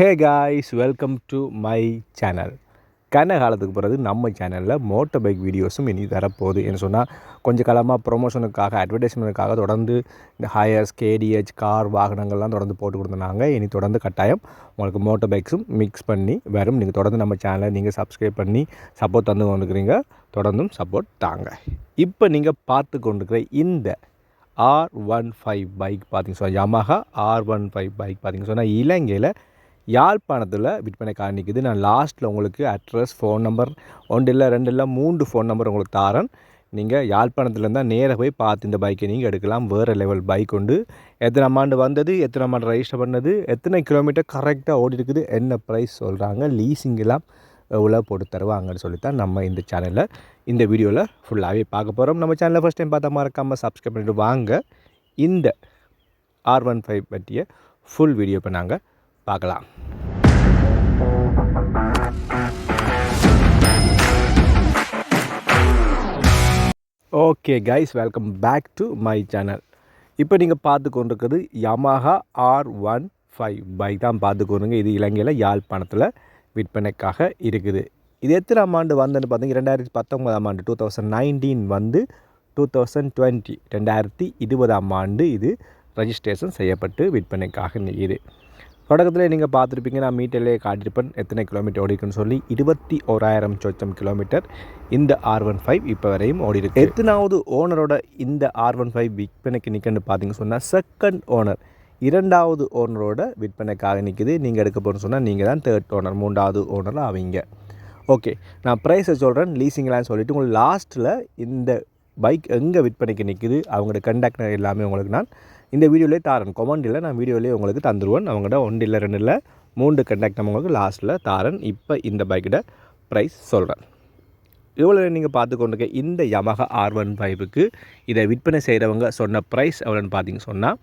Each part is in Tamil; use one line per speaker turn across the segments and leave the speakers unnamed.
Hey guys welcome to my channel கன காலத்துக்கு பிறகு நம்ம சேனலில் மோட்டர் பைக் வீடியோஸும் இனி தரப்போகுது என்ன சொன்னால் கொஞ்சம் காலமாக ப்ரொமோஷனுக்காக அட்வர்டைஸ்மெண்ட்டுக்காக தொடர்ந்து இந்த ஹயர்ஸ் கேடிஹெச் கார் வாகனங்கள்லாம் தொடர்ந்து போட்டு கொடுத்துருந்தாங்க. இனி தொடர்ந்து கட்டாயம் உங்களுக்கு மோட்டர் பைக்ஸும் மிக்ஸ் பண்ணி வரும். நீங்கள் தொடர்ந்து நம்ம சேனலை நீங்கள் சப்ஸ்கிரைப் பண்ணி சப்போர்ட் தந்து கொண்டுக்கிறீங்க தொடர்ந்தும் சப்போர்ட் தாங்க. இப்போ நீங்கள் பார்த்து கொண்டிருக்கிற இந்த ஆர் ஒன் ஃபைவ் பைக் பார்த்தீங்க சொன்னால் Yamaha R one five bike பார்த்தீங்க சொன்னால் இலங்கையில் யாழ்ப்பாணத்தில் விற்பனை காணிக்குது நான் லாஸ்ட்டில் உங்களுக்கு அட்ரஸ் ஃபோன் நம்பர் ஒன்று இல்லை ரெண்டு இல்லை மூன்று ஃபோன் நம்பர் உங்களுக்கு தாரேன் நீங்கள் யாழ்ப்பாணத்துலேருந்தால் நேராக போய் பார்த்து இந்த பைக்கை நீங்கள் எடுக்கலாம். வேறு லெவல் பைக் உண்டு. எத்தனை அமௌண்ட் வந்தது எத்தனை அமௌண்ட் ரெஜிஸ்டர் பண்ணது எத்தனை கிலோமீட்டர் கரெக்டாக ஓடி இருக்குது என்ன ப்ரைஸ் சொல்கிறாங்க லீஸிங்கெல்லாம் எவ்வளோ போட்டு தருவாங்கன்னு சொல்லி தான் நம்ம இந்த சேனலில் இந்த வீடியோவில் ஃபுல்லாகவே பார்க்க போகிறோம் நம்ம சேனலில் ஃபஸ்ட் டைம் பார்த்தா மறக்காமல் சப்ஸ்கிரைப் பண்ணிட்டு வாங்க. இந்த ஆர் ஒன் ஃபைவ் பற்றிய ஃபுல் வீடியோ இப்போ நாங்கள் பார்க்கலாம். Okay guys welcome back to my channel இப்போ நீங்கள் பார்த்து கொண்டிருக்கிறது Yamaha R one five bike தான் பார்த்து கொண்டுங்க இது இலங்கையில் யாழ்ப்பாணத்தில் விற்பனைக்காக இருக்குது. இது எத்தனாம் ஆண்டு வந்ததுன்னு பார்த்தீங்க ரெண்டாயிரத்தி பத்தொன்பதாம் ஆண்டு டூ தௌசண்ட் நைன்டீன் வந்து டூ தௌசண்ட் டுவெண்ட்டி ரெண்டாயிரத்தி இருபதாம் ஆண்டு இது ரெஜிஸ்ட்ரேஷன் செய்யப்பட்டு விற்பனைக்காக நிற்கிது. தொடக்கத்தில் நீங்கள் பார்த்துருப்பீங்க நான் மீட்டர்லேயே காட்டியிருப்பேன் எத்தனை கிலோமீட்டர் ஓடிருக்குன்னு சொல்லி இருபத்தி ஓராயிரம் சொச்சம் கிலோமீட்டர் இந்த ஆர் ஒன் ஃபைவ் இப்போ வரையும் ஓடி இருக்கு எத்தனாவது ஓனரோட இந்த ஆர் ஒன் ஃபைவ் விற்பனைக்கு நிற்கன்னு பார்த்தீங்க சொன்னால் செகண்ட் ஓனர் இரண்டாவது ஓனரோட விற்பனைக்காக நிற்குது நீங்கள் எடுக்க போகிறோன்னு சொன்னால் நீங்கள் தான் தேர்ட் ஓனர் மூன்றாவது ஓனர் அவங்க ஓகே நான் ப்ரைஸை சொல்கிறேன் லீசிங்லாம் சொல்லிவிட்டு உங்களுக்கு லாஸ்ட்டில் இந்த பைக் எங்கே விற்பனைக்கு நிற்குது அவங்களோட கண்டாக்டர் எல்லாமே உங்களுக்கு நான் இந்த வீடியோலேயே தாரன். கொமண்டில் நான் வீடியோலேயே உங்களுக்கு தந்துடுவேன் அவங்கள்ட்ட ஒன்று இல்லை ரெண்டு இல்லை மூன்று கண்டாக்ட் உங்களுக்கு லாஸ்ட்டில் தாரன். இப்போ இந்த பைக்கிட்ட ப்ரைஸ் சொல்கிறேன் இவ்வளோ நீங்கள் பார்த்து கொண்டிருக்க இந்த யமகா ஆர் ஒன் ஃபைவுக்கு இதை விற்பனை செய்கிறவங்க சொன்ன ப்ரைஸ் எவ்வளோன்னு பார்த்தீங்க சொன்னால்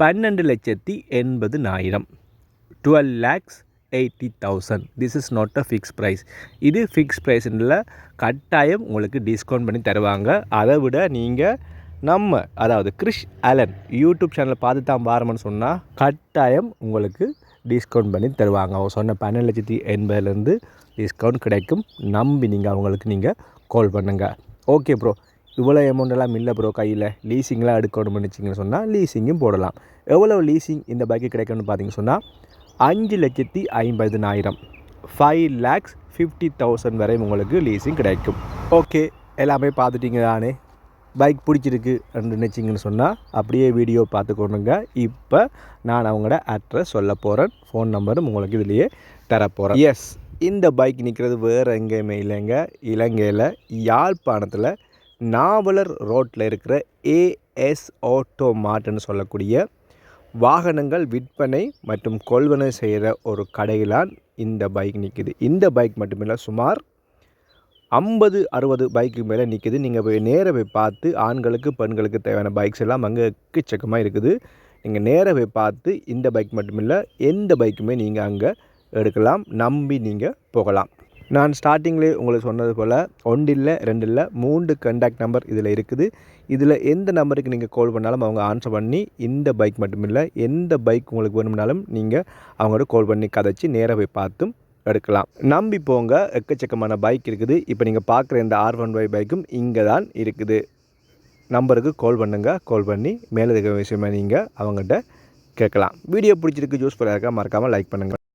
பன்னெண்டு லட்சத்தி எண்பது நாயிரம் twelve lakhs eighty thousand this is not a fix price இது ஃபிக்ஸ் ப்ரைஸில் கட்டாயம் உங்களுக்கு டிஸ்கவுண்ட் பண்ணி தருவாங்க. அதை விட நீங்கள் நம்ம அதாவது கிறிஷ் அலன் யூடியூப் சேனலை பார்த்து தான் பாரம்னு சொன்னால் கட்டாயம் உங்களுக்கு டிஸ்கவுண்ட் பண்ணி தருவாங்க. அவங்க சொன்ன பன்னெண்டு லட்சத்தி எண்பதுலேருந்து டிஸ்கவுண்ட் கிடைக்கும். நம்பி நீங்கள் அவங்களுக்கு நீங்கள் கால் பண்ணுங்கள் ஓகே ப்ரோ இவ்வளோ அமௌண்ட்டெல்லாம் இல்லை ப்ரோ கையில். லீசிங்லாம் எடுக்கணும்னு நினச்சிங்கன்னு சொன்னால் லீசிங்கும் போடலாம். எவ்வளோ லீசிங் இந்த பைக்கு கிடைக்கும்னு பார்த்தீங்கன்னு சொன்னால் அஞ்சு லட்சத்தி ஐம்பதுனாயிரம். ஃபைவ் லேக்ஸ் ஃபிஃப்டி தௌசண்ட் வரை உங்களுக்கு லீசிங் கிடைக்கும். ஓகே எல்லாமே பார்த்துட்டிங்க தானே பைக் பிடிச்சிருக்கு நினச்சிங்கன்னு சொன்னால் அப்படியே வீடியோ பார்த்துக்கொண்டுங்க இப்போ நான் அவங்களோட அட்ரஸ் சொல்ல போகிறேன் ஃபோன் நம்பரும் உங்களுக்கு இதுலேயே தரப்போகிறேன் எஸ் இந்த பைக் நிற்கிறது வேறு எங்கேயுமே இல்லைங்க. இலங்கையில் யாழ்ப்பாணத்தில் நாவலர் ரோட்டில் இருக்கிற ஏஎஸ் ஆட்டோ மார்ட்னு சொல்லக்கூடிய வாகனங்கள் விற்பனை மற்றும் கொள்வனை செய்கிற ஒரு கடையிலான் இந்த பைக் நிற்கிது இந்த பைக் மட்டுமில்லை சுமார் ஐம்பது அறுபது பைக்கு மேலே நிற்கிது நீங்கள் போய் நேராக போய் பார்த்து ஆண்களுக்கு பெண்களுக்கு தேவையான பைக்ஸ் எல்லாம் அங்கே எக்கச்சக்கமாக இருக்குது. நீங்கள் நேராக போய் பார்த்து இந்த பைக் மட்டுமில்லை எந்த பைக்குமே நீங்கள் அங்கே எடுக்கலாம். நம்பி நீங்கள் போகலாம். நான் ஸ்டார்டிங்லேயே உங்களுக்கு சொன்னது போல் ஒன்று இல்லை ரெண்டு இல்லை மூன்று கண்டாக்ட் நம்பர் இதில் இருக்குது. இதில் எந்த நம்பருக்கு நீங்கள் கால் பண்ணாலும் அவங்க ஆன்சர் பண்ணி இந்த பைக் மட்டுமில்லை எந்த பைக் உங்களுக்கு வேணும்னாலும் நீங்கள் அவங்களோட கால் பண்ணி கதைச்சி நேராக போய் பார்த்தும் எடுக்கலாம். நம்பி போங்க எக்கச்சக்கமான பைக் இருக்குது. இப்போ நீங்கள் பார்க்குற இந்த ஆர் ஒன் பை பைக்கும் இங்கே தான் இருக்குது. நம்பருக்கு கால் பண்ணுங்கள் கால் பண்ணி மேலே இருக்கிற விஷயமா நீங்கள் அவங்ககிட்ட கேட்கலாம். வீடியோ பிடிச்சிருக்கு யூஸ்ஃபுல்லாக இருக்கா மறக்காமல் லைக் பண்ணுங்கள்